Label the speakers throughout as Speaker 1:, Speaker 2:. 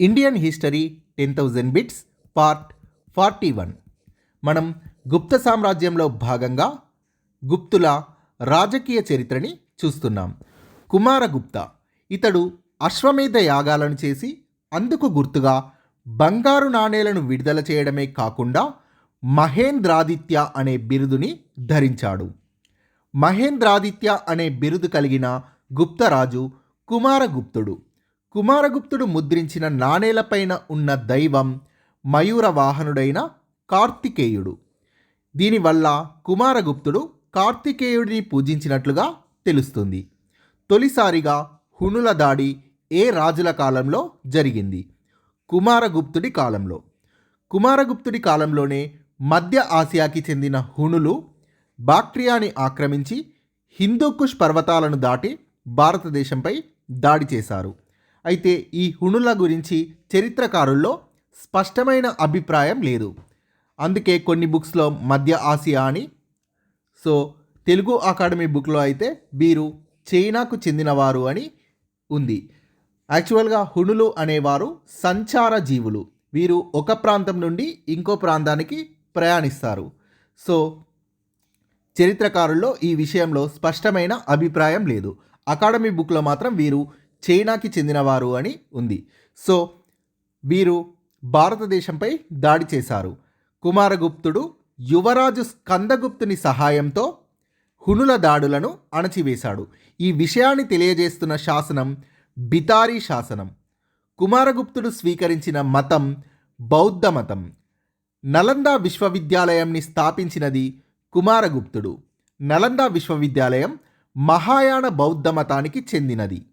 Speaker 1: Indian history ten thousand bits part forty one మనం గుప్త సామ్రాజ్యంలో భాగంగా గుప్తుల రాజకీయ చరిత్రని చూస్తున్నాం. కుమారగుప్త ఇతడు అశ్వమేధ యాగాలను చేసి అందుకు గుర్తుగా బంగారు నాణేలను విడుదల చేయడమే కాకుండా మహేంద్రాదిత్య అనే బిరుదుని ధరించాడు. మహేంద్రాదిత్య అనే బిరుదు కలిగిన గుప్తరాజు కుమారగుప్తుడు. కుమారగుప్తుడు ముద్రించిన నాణేలపైన ఉన్న దైవం మయూర వాహనుడైన కార్తికేయుడు. దీనివల్ల కుమారగుప్తుడు కార్తికేయుడిని పూజించినట్లుగా తెలుస్తుంది. తొలిసారిగా హుణుల దాడి ఏ రాజుల కాలంలో జరిగింది? కుమారగుప్తుడి కాలంలో. కుమారగుప్తుడి కాలంలోనే మధ్య ఆసియాకి చెందిన హుణులు బాక్ట్రియాని ఆక్రమించి హిందూకుష్ పర్వతాలను దాటి భారతదేశంపై దాడి చేశారు. అయితే ఈ హుణుల గురించి చరిత్రకారుల్లో స్పష్టమైన అభిప్రాయం లేదు. అందుకే కొన్ని బుక్స్లో మధ్య ఆసియా అని సో తెలుగు అకాడమీ బుక్లో అయితే వీరు చైనాకు చెందినవారు అని ఉంది. యాక్చువల్గా హుణులు అనేవారు సంచార జీవులు. వీరు ఒక ప్రాంతం నుండి ఇంకో ప్రాంతానికి ప్రయాణిస్తారు. సో చరిత్రకారుల్లో ఈ విషయంలో స్పష్టమైన అభిప్రాయం లేదు. అకాడమీ బుక్లో మాత్రం వీరు చైనాకి చెందినవారు అని ఉంది. సో వీరు భారతదేశంపై దాడి చేశారు. కుమారగుప్తుడు యువరాజు స్కందగుప్తుని సహాయంతో హునుల దాడులను అణచివేశాడు. ఈ విషయాన్ని తెలియజేస్తున్న శాసనం బితారీ శాసనం. కుమారగుప్తుడు స్వీకరించిన మతం బౌద్ధ మతం. నలంద విశ్వవిద్యాలయంని స్థాపించినది కుమారగుప్తుడు. నలంద విశ్వవిద్యాలయం మహాయాన బౌద్ధ మతానికి చెందినది.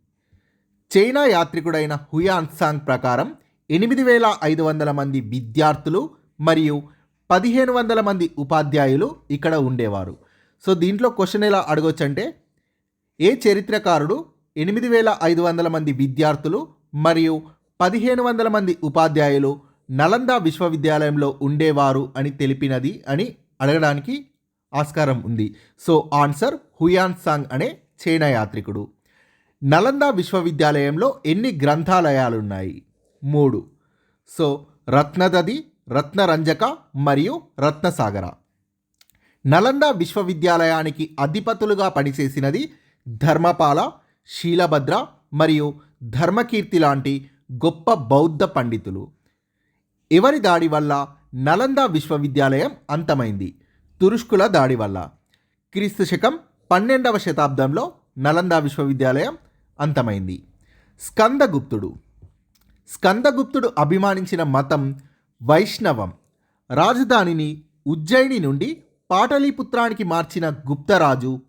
Speaker 1: చైనా యాత్రికుడైన హుయాన్ సాంగ్ ప్రకారం ఎనిమిది వేల ఐదు వందల మంది విద్యార్థులు మరియు పదిహేను వందల మంది ఉపాధ్యాయులు ఇక్కడ ఉండేవారు. సో దీంట్లో క్వశ్చన్ ఎలా అడగొచ్చంటే ఏ చరిత్రకారుడు ఎనిమిది వేల ఐదు వందల మంది విద్యార్థులు మరియు పదిహేను వందల మంది ఉపాధ్యాయులు నలంద విశ్వవిద్యాలయంలో ఉండేవారు అని తెలిపినది అని అడగడానికి ఆస్కారం ఉంది. సో ఆన్సర్ హుయాన్ సాంగ్ అనే చైనా యాత్రికుడు. నలంద విశ్వవిద్యాలయంలో ఎన్ని గ్రంథాలయాలున్నాయి? మూడు. సో రత్నదది రత్నరంజక మరియు రత్నసాగర. నలంద విశ్వవిద్యాలయానికి అధిపతులుగా పనిచేసినది ధర్మపాల శీలభద్ర మరియు ధర్మకీర్తి లాంటి గొప్ప బౌద్ధ పండితులు. ఎవరి దాడి వల్ల నలంద విశ్వవిద్యాలయం అంతమైంది? తురుష్కుల దాడి వల్ల. క్రీస్తు శకం పన్నెండవ శతాబ్దంలో నలంద విశ్వవిద్యాలయం అంతమైంది. స్కందగుప్తుడు. స్కందగుప్తుడు అభిమానించిన మతం వైష్ణవం. రాజధానిని ఉజ్జయిని నుండి పాటలీపుత్రానికి మార్చిన గుప్తరాజు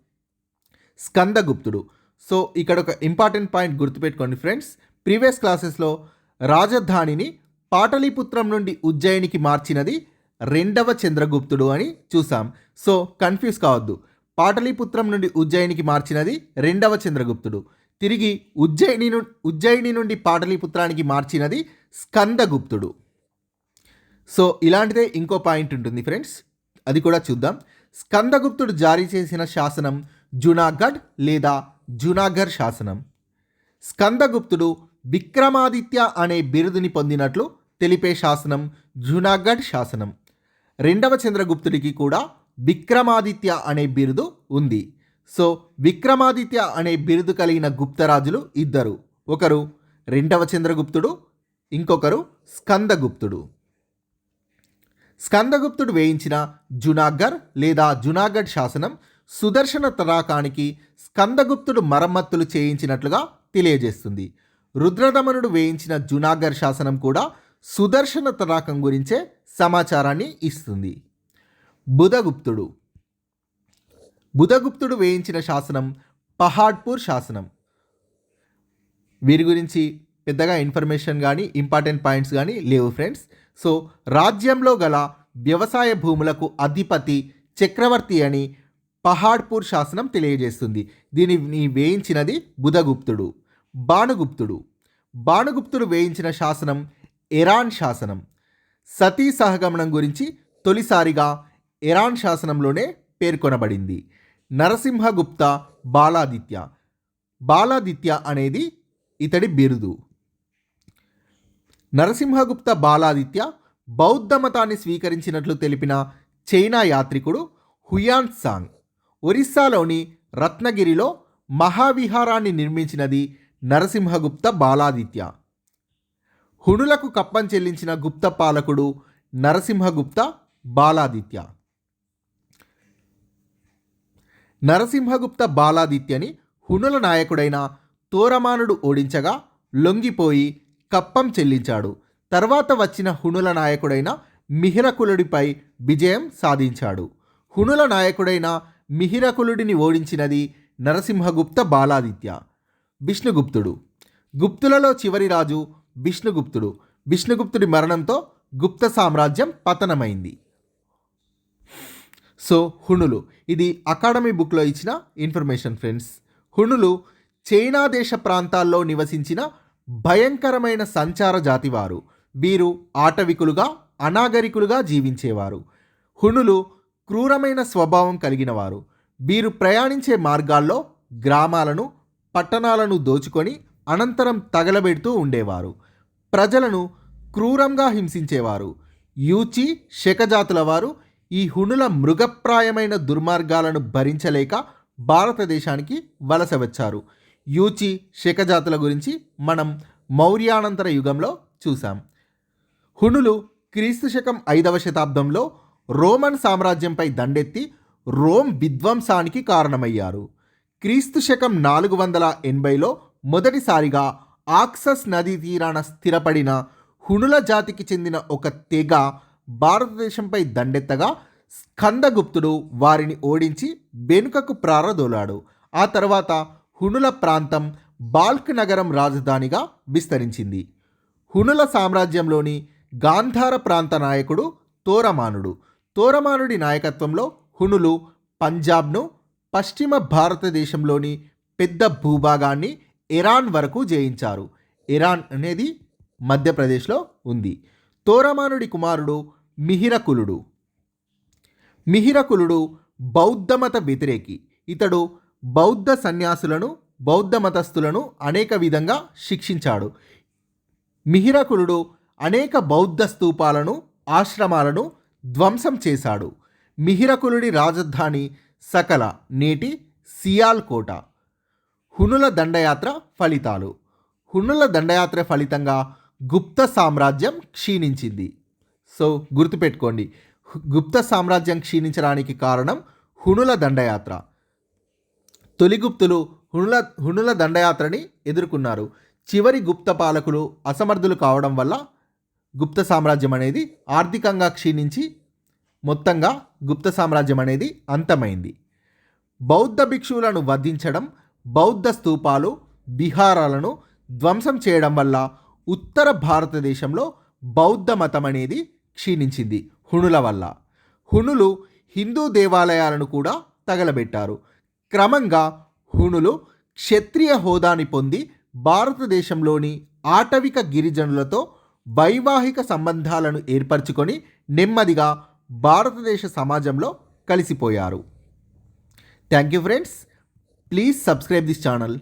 Speaker 1: స్కందగుప్తుడు. సో ఇక్కడ ఒక ఇంపార్టెంట్ పాయింట్ గుర్తుపెట్టుకోండి ఫ్రెండ్స్. ప్రీవియస్ క్లాసెస్లో రాజధానిని పాటలీపుత్రం నుండి ఉజ్జయినికి మార్చినది రెండవ చంద్రగుప్తుడు అని చూసాం. సో కన్ఫ్యూజ్ కావద్దు. పాటలీపుత్రం నుండి ఉజ్జయినికి మార్చినది రెండవ చంద్రగుప్తుడు. తిరిగి ఉజ్జయిని ను ఉజ్జయిని నుండి పాటలీపుత్రానికి మార్చినది స్కందగుప్తుడు. సో ఇలాంటిదే ఇంకో పాయింట్ ఉంటుంది ఫ్రెండ్స్. అది కూడా చూద్దాం. స్కందగుప్తుడు జారీ చేసిన శాసనం జునాగఢ్ లేదా జునాగర్ శాసనం. స్కందగుప్తుడు విక్రమాదిత్య అనే బిరుదుని పొందినట్లు తెలిపే శాసనం జునాగఢ్ శాసనం. రెండవ చంద్రగుప్తుడికి కూడా విక్రమాదిత్య అనే బిరుదు ఉంది. సో విక్రమాదిత్య అనే బిరుదు కలిగిన గుప్తరాజులు ఇద్దరు. ఒకరు రెండవ చంద్రగుప్తుడు ఇంకొకరు స్కందగుప్తుడు. స్కందగుప్తుడు వేయించిన జునాగర్ లేదా జునాగఢ్ శాసనం సుదర్శన తరాకానికి స్కందగుప్తుడు మరమ్మత్తులు చేయించినట్లుగా తెలియజేస్తుంది. రుద్రదమనుడు వేయించిన జునాగర్ శాసనం కూడా సుదర్శన తరాకం గురించే సమాచారాన్ని ఇస్తుంది. బుధగుప్తుడు బుధగుప్తుడు వేయించిన శాసనం పహాడ్పూర్ శాసనం. వీరి గురించి పెద్దగా ఇన్ఫర్మేషన్ కానీ ఇంపార్టెంట్ పాయింట్స్ కానీ లేవు ఫ్రెండ్స్. సో రాజ్యంలో గల వ్యవసాయ భూములకు అధిపతి చక్రవర్తి అని పహాడ్పూర్ శాసనం తెలియజేస్తుంది. దీనిని వేయించినది బుధగుప్తుడు బాణగుప్తుడు బాణగుప్తుడు వేయించిన శాసనం ఎరాన్ శాసనం. సతీ సహగమనం గురించి తొలిసారిగా ఎరాన్ శాసనంలోనే పేర్కొనబడింది. నరసింహగుప్త బాలాదిత్య. బాలాదిత్య అనేది ఇతడి బిరుదు. నరసింహగుప్త బాలాదిత్య బౌద్ధ మతాన్ని స్వీకరించినట్లు తెలిపిన చైనా యాత్రికుడు హుయాన్ సాంగ్. ఒరిస్సాలోని రత్నగిరిలో మహావిహారాన్ని నిర్మించినది నరసింహగుప్త బాలాదిత్య. హుణులకు కప్పం చెల్లించిన గుప్త పాలకుడు నరసింహగుప్త బాలాదిత్య. నరసింహగుప్త బాలాదిత్యని హుణుల నాయకుడైన తోరమానుడు ఓడించగా లొంగిపోయి కప్పం చెల్లించాడు. తర్వాత వచ్చిన హుణుల నాయకుడైన మిహిరకులుడిపై విజయం సాధించాడు. హుణుల నాయకుడైన మిహిరకులుడిని ఓడించినది నరసింహగుప్త బాలాదిత్య. విష్ణుగుప్తుడు. గుప్తులలో చివరి రాజు విష్ణుగుప్తుడు. విష్ణుగుప్తుడి మరణంతో గుప్త సామ్రాజ్యం పతనమైంది. సో హుణులు ఇది అకాడమీ బుక్లో ఇచ్చిన ఇన్ఫర్మేషన్ ఫ్రెండ్స్. హుణులు చైనా దేశ ప్రాంతాల్లో నివసించిన భయంకరమైన సంచార జాతివారు. వీరు ఆటవికులుగా అనాగరికులుగా జీవించేవారు. హుణులు క్రూరమైన స్వభావం కలిగిన వారు వీరు ప్రయాణించే మార్గాల్లో గ్రామాలను పట్టణాలను దోచుకొని అనంతరం తగలబెడుతూ ఉండేవారు. ప్రజలను క్రూరంగా హింసించేవారు. యూచి శకజాతుల వారు ఈ హుణుల మృగప్రాయమైన దుర్మార్గాలను భరించలేక భారతదేశానికి వలస వచ్చారు. యూచి శకజాతుల గురించి మనం మౌర్యానంతర యుగంలో చూసాం హుణులు క్రీస్తు శకం ఐదవ శతాబ్దంలో రోమన్ సామ్రాజ్యంపై దండెత్తి రోమ్ విధ్వంసానికి కారణమయ్యారు. క్రీస్తు శకం నాలుగు వందల ఎనభైలో మొదటిసారిగా ఆక్సస్ నదీ తీరాన స్థిరపడిన హుణుల జాతికి చెందిన ఒక తెగ భారతదేశంపై దండెత్తగా స్కందగుప్తుడు వారిని ఓడించి వెనుకకు ప్రారదోలాడు. ఆ తర్వాత హుణుల ప్రాంతం బాల్క్ నగరం రాజధానిగా విస్తరించింది. హుణుల సామ్రాజ్యంలోని గాంధార ప్రాంత నాయకుడు తోరమానుడు. తోరమానుడి నాయకత్వంలో హునులు పంజాబ్ను పశ్చిమ భారతదేశంలోని పెద్ద భూభాగాన్ని ఇరాన్ వరకు జయించారు. ఇరాన్ అనేది మధ్యప్రదేశ్లో ఉంది. తోరమానుడి కుమారుడు మిహిరకులుడు. మిహిరకులుడు బౌద్ధమత వ్యతిరేకి. ఇతడు బౌద్ధ సన్యాసులను బౌద్ధ మతస్థులను అనేక విధంగా శిక్షించాడు. మిహిరకులుడు అనేక బౌద్ధ స్తూపాలను ఆశ్రమాలను ధ్వంసం చేశాడు. మిహిరకులుడి రాజధాని సకల నేటి సియాల్కోట హునుల దండయాత్ర ఫలితాలు. హునుల దండయాత్ర ఫలితంగా గుప్త సామ్రాజ్యం క్షీణించింది. సో గుర్తుపెట్టుకోండి. గుప్త సామ్రాజ్యం క్షీణించడానికి కారణం హుణుల దండయాత్ర. తొలి గుప్తులు హుణుల దండయాత్రని ఎదుర్కొన్నారు. చివరి గుప్త పాలకులు అసమర్థులు కావడం వల్ల గుప్త సామ్రాజ్యం అనేది ఆర్థికంగా క్షీణించి మొత్తంగా గుప్త సామ్రాజ్యం అనేది అంతమైంది. బౌద్ధ భిక్షువులను వధించడం బౌద్ధ స్తూపాలు విహారాలను ధ్వంసం చేయడం వల్ల ఉత్తర భారతదేశంలో బౌద్ధ మతం అనేది క్షీణించింది హుణుల వల్ల. హుణులు హిందూ దేవాలయాలను కూడా తగలబెట్టారు. క్రమంగా హుణులు క్షత్రియ హోదాని పొంది భారతదేశంలోని ఆటవిక గిరిజనులతో వైవాహిక సంబంధాలను ఏర్పరచుకొని నెమ్మదిగా భారతదేశ సమాజంలో కలిసిపోయారు. Thank you friends. Please subscribe this channel.